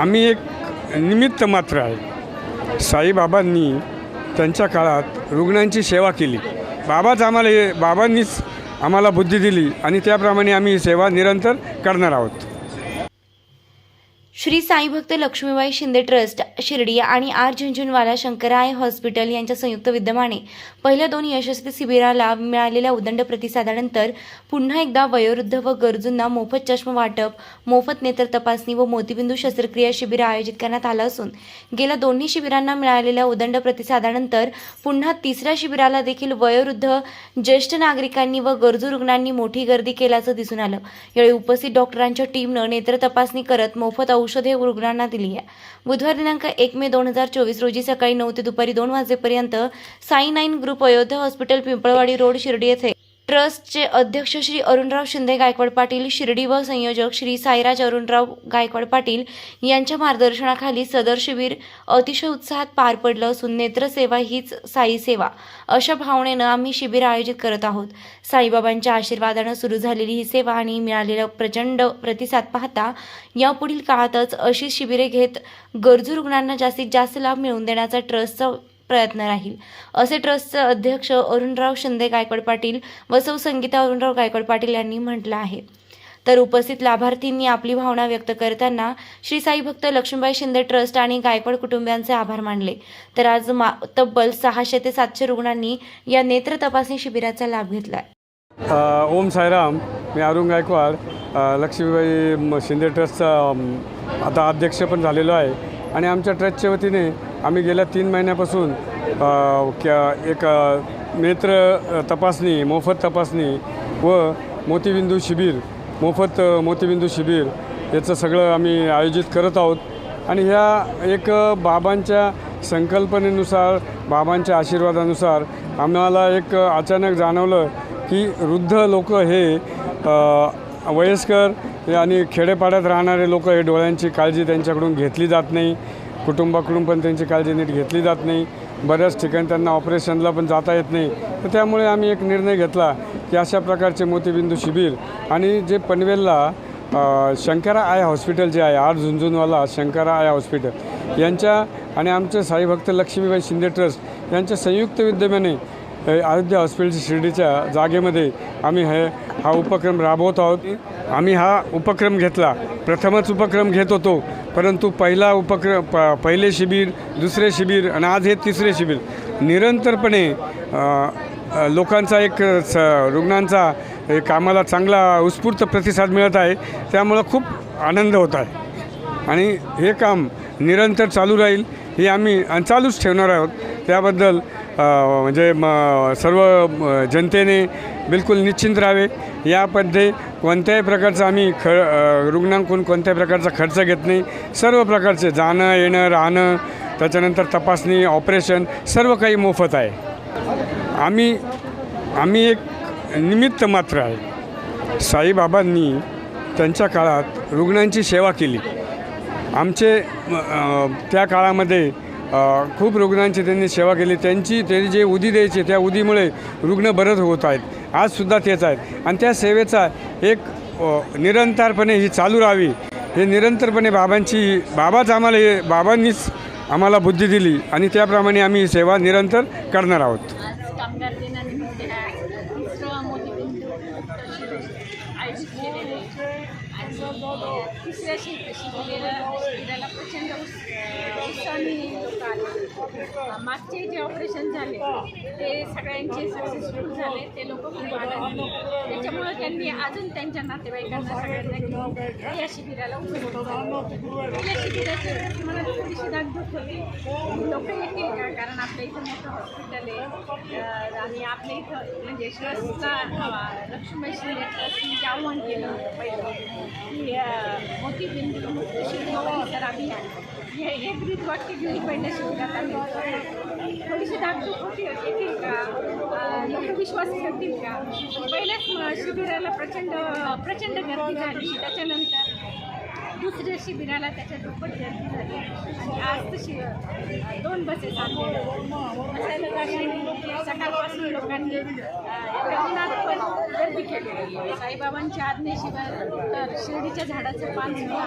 आम्ही एक निमित्त मात्र आहे. साईबाबांनी त्यांच्या काळात रुग्णांची सेवा केली. बाबाच आम्हाला हे बाबांनीच आम्हाला बुद्धी दिली आणि त्याप्रमाणे आम्ही सेवा निरंतर करणार आहोत. श्री साई भक्त लक्ष्मीबाई शिंदे ट्रस्ट शिर्डी आणि आर झुंझुनवाला शंकराय हॉस्पिटल यांच्या संयुक्त विद्यमाने पहिल्या दोन यशस्वी शिबिराला मिळालेल्या उदंड प्रतिसादानंतर पुन्हा एकदा वयोवृद्ध व गरजूंना मोफत चष्मा वाटप मोफत नेत्र तपासणी व मोतीबिंदू शस्त्रक्रिया शिबिर आयोजित करण्यात आलं असून गेल्या दोन्ही शिबिरांना मिळालेल्या उदंड प्रतिसादानंतर पुन्हा तिसऱ्या शिबिराला देखील वयोवृद्ध ज्येष्ठ नागरिकांनी व गरजू रुग्णांनी मोठी गर्दी केल्याचं दिसून आलं. यावेळी उपस्थित डॉक्टरांच्या टीमनं नेत्र तपासणी करत मोफत औषध रुग्णांना दिली आहे. बुधवार दिनांक एक मे दोन हजार चोवीस रोजी सकाळी नऊ ते दुपारी दोन वाजेपर्यंत Sai nine group Ayodhya hospital Pimpalwadi road Shirdi येथे ट्रस्टचे अध्यक्ष श्री अरुणराव शिंदे गायकवाड पाटील शिर्डी व संयोजक श्री साईराज अरुणराव गायकवाड पाटील यांच्या मार्गदर्शनाखाली सदर शिबिर अतिशय उत्साहात पार पडलं असून नेत्रसेवा हीच साई सेवा अशा भावनेनं आम्ही शिबिर आयोजित करत आहोत. साईबाबांच्या आशीर्वादानं सुरू झालेली ही सेवा आणि मिळालेला प्रचंड प्रतिसाद पाहता यापुढील काळातच अशी शिबिरे घेत गरजू रुग्णांना जास्तीत जास्त लाभ मिळवून देण्याचा ट्रस्टचा प्रयत्न राहील. असे ट्रस्टचे अध्यक्ष अरुणराव शिंदे गायकवाड पाटील व सौ संगीता अरुणराव गायकवाड पाटील यांनी म्हटलं आहे. तर उपस्थित लाभार्थींनी आपली भावना व्यक्त करताना श्री साई भक्त लक्ष्मीबाई शिंदे ट्रस्ट आणि गायकवाड कुटुंबियांचे आभार मानले. तर आज मा तब्बल सहाशे ते सातशे रुग्णांनी या नेत्र तपासणी शिबिराचा लाभ घेतला ओम साईराम मी अरुण गायकवाड लक्ष्मीबाई शिंदे ट्रस्टचा आता अध्यक्ष पण झालेलो आहे. आणि आमच्या ट्रस्टच्या वतीने आम्ही गेल्या तीन महिन्यापासून क्या- एक नेत्र तपासणी मोफत तपासणी व मोतीबिंदू शिबिर मोफत मोतीबिंदू शिबिर याचं सगळं आम्ही आयोजित करत आहोत. आणि ह्या एक बाबांच्या संकल्पनेनुसार बाबांच्या आशीर्वादानुसार आम्हाला एक अचानक जाणवलं की वृद्ध लोक हे वयस्कर आणि खेडेपाड्यात राहणारे लोक हे डोळ्यांची काळजी त्यांच्याकडून घेतली जात नाही. कुटुंबाकडून पण त्यांची काळजी नीट घेतली जात नाही. बऱ्याच ठिकाणी त्यांना ऑपरेशनला पण जाता येत नाही. तर त्यामुळे आम्ही एक निर्णय घेतला की अशा प्रकारचे मोतीबिंदू शिबिर आणि जे पनवेलला शंकरा आय हॉस्पिटल जे आहे R Jhunjhunwala Shankara eye hospital यांच्या आणि आमचे साईभक्त लक्ष्मीबाई शिंदे ट्रस्ट यांच्या संयुक्त विद्यमाने अ, अयोध्या हॉस्पिटल शिर्डीच्या जागेमध्ये आम्ही हे हा उपक्रम राबवत आहोत. आम्ही हा उपक्रम घेतला. प्रथमच उपक्रम घेत होतो. परंतु पहिला उपक्रम प पहिले शिबिर दुसरे शिबिर आणि आज हे तिसरे शिबिर. निरंतरपणे लोकांचा एक स रुग्णांचा एक आम्हाला चांगला उत्स्फूर्त प्रतिसाद मिळत आहे. त्यामुळं खूप आनंद होत आहे. आणि हे काम निरंतर चालू राहील हे आम्ही चालूच ठेवणार आहोत. त्याबद्दल म्हणजे म सर्व जनतेने बिलकुल निश्चिंत राहावे. यामध्ये कोणत्याही प्रकारचा आम्ही ख रुग्णांकडून कोणत्याही प्रकारचा खर्च घेत नाही. सर्व प्रकारचे जाणं येणं राहणं त्याच्यानंतर तपासणी ऑपरेशन सर्व काही मोफत आहे. आम्ही आम्ही एक निमित्त मात्र आहे. साईबाबांनी त्यांच्या काळात रुग्णांची सेवा केली. आमचे त्या काळामध्ये खूप रुग्णांची त्यांनी सेवा केली. त्यांची त्यांनी जे उदी द्यायचे त्या उदीमुळे रुग्ण बरंच होत आहेत. आजसुद्धा तेच आहेत. आणि त्या सेवेचा एक निरंतरपणे ही चालू राहावी. हे निरंतरपणे बाबांची बाबाच आम्हाला हे बाबांनीच आम्हाला बुद्धी दिली. आणि त्याप्रमाणे आम्ही ही सेवा निरंतर करणार आहोत आज कामगार दिनानिमित्त ह्या तिसरं मोतीबिंदू आयोजित केलेले आहे. आणि तिसऱ्या शिबिर शिबिरेला शिबिराला प्रचंड उत्स- उत्साहाने लोक आले. मागचे जे ऑपरेशन झाले ते सगळ्यांचे सक्सेसफुल झाले. ते लोक खूप आनंदी त्याच्यामुळं त्यांनी अजून त्यांच्या नातेवाईकांना सगळ्यांना या शिबिराला उपस्थित झाले. या शिबिराची मला थोडीशी धाकधूक होती. लोक येतील का? कारण आपल्या इथं मोठं हॉस्पिटल आहे. आणि आपल्या इथं म्हणजे ट्रस्टला अं, लक्ष्मीबाई शिंदे म्हणजे आव्हान केलं. होतं पहिलं मोती अं, मोतीबिंदू अभियान हे हे ब्रीद वाक्य घेऊन पहिल्या शिबिरात आम्ही थोडीशी धाकधूक होती येतील का लोक विश्वास करतील का? पहिल्याच शिबिराला प्रचंड प्रचंड गर्दी झाली. त्याच्यानंतर दुसऱ्या शिबिराला त्याच्या दुप्पट गर्दी झाली. आणि आज तशी दोन बसेस आणले सकाळपासून लोकांनी उन्हात पण गर्दी केली साईबाबांच्या आज्ञेशिवाय तर शिर्डीच्या झाडाचं पान सुद्धा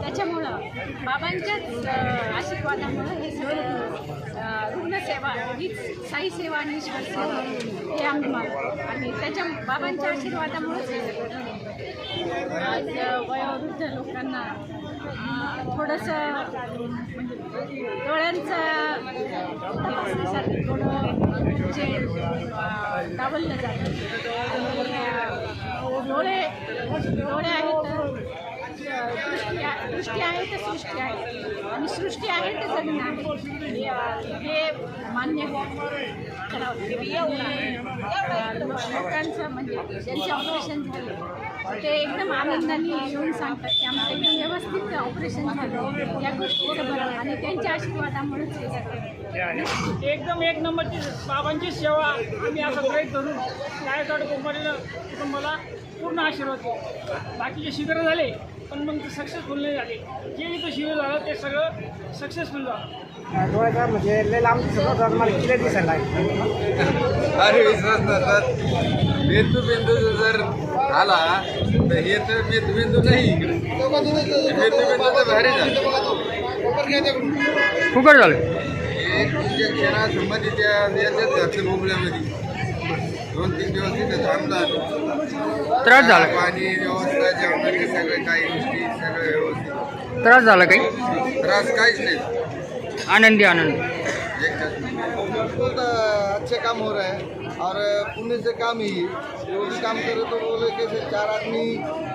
त्याच्यामुळं बाबांच्याच आशीर्वादामुळं हे सगळं रुग्णसेवा हीच साई सेवा आणि ईश्वर सेवा हे आम्ही आणि त्याच्या बाबांच्या आशीर्वादामुळेच हे सगळं आज वयोवृद्ध लोकांना अं, थोडंसं म्हणजे डोळ्यांचं तपासणीसाठी थोडं जे अं, डावललं जातं डोळे डोळे आहेत. दृष्टी आहे तर सृष्टी आहे आणि सृष्टी आहे तर जमीन आहे हे- मान्य करावं लोकांचं म्हणजे ज्यांचे ऑपरेशन झाले ते एकदम आनंदाने येऊन सांगतात की आमचं एकदम व्यवस्थित ऑपरेशन झालं या गोष्टीचं बरं आणि त्यांच्या आशीर्वादामुळेच हे एकदम एक नंबरची बाबांची सेवा आम्ही आता ग्रहित धरून गायकवाड कुंभारीला मला पूर्ण आशीर्वाद बाकीचे शिबिरं झाले पण मग ते सक्सेसफुल नाही झाले. जे इथं शिबिर झालं ते सगळं सक्सेसफुल झालं. डोळ्याचा म्हणजे लय लांब दिसत मला क्लिअर दिसायला अरे विश्वास नसतात मेंदू जर झाला तर हे तर मेंदू नाही इकडे. मेंदू तर भारी झालं. फुकट झालं. हे इंजेक्शना त्या याच्यात बोबड्यामध्ये दोन तीन दिवस तिथे थांबतात. त्रास झाला पाणी व्यवस्था जेवणाची सगळं काही गोष्टी सगळं व्यवस्थित. त्रास झाला काही? त्रास काहीच नाही. आनंदी आनंद. बहुत अच्छे काम हो रहे हैं. और पुण्य से काम ही वो भी काम करे तो बोले कि से चार आदमी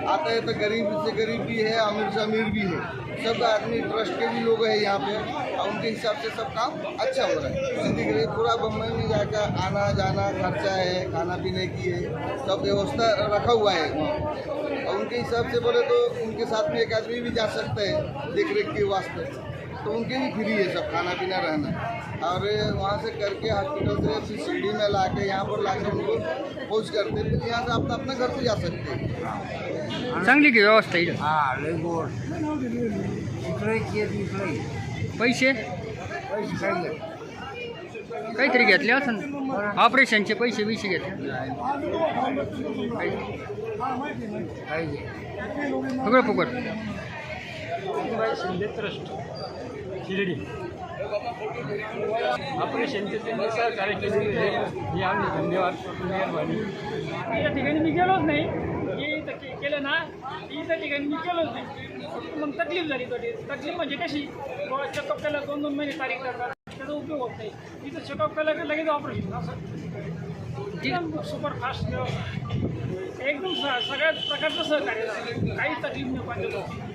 आते हैं तो गरीब से गरीब भी है, अमीर से अमीर भी है। सब आदमी ट्रस्ट के भी लोग हैं यहाँ पे और उनके हिसाब से सब काम अच्छा हो रहा है। ज़िंदगी में पूरा बम्बई में जाकर आना जाना खर्चा है खाना पीने की है, सब व्यवस्था रखा हुआ है और उनके हिसाब से बोले तो उनके साथ में एक आदमी भी जा सकते हैं, देख रेख के वास्ते। तो उनके भी फ्री है सब खाना पीना रहना। और वहाँ से करके हॉस्पिटल से फिर सीढ़ी में ला के यहाँ पर ला के उनको पहुँच करते फिर यहाँ से अपना अपना घर से जा सकते हैं। चांगली की व्यवस्था इथं हा पैसे? पैसे काही नाही. काहीतरी घेतले असं? ऑपरेशनचे पैसे बिशे घेतले. सगळं फुकट शिंदे ट्रस्ट शिर्डी। आपले त्यांनी धन्यवाद. मेहरबानी या ठिकाणी मी गेलोच नाही. हे केलं ना इथं ठिकाणी मी गेलोच नाही. मग तकलीफ झाली थोडी. तकलीफ म्हणजे कशी? चेकअप केला दोन दोन महिने तारीख करतात त्याचा उपयोग होत नाही. इथं चेकअप केला की लगेच ऑपरेशन असं. एकदम सुपरफास्ट व्यवस्था. एकदम स सगळ्याच प्रकारचं सहकार्य काही तकलीफ नाही पाहिजे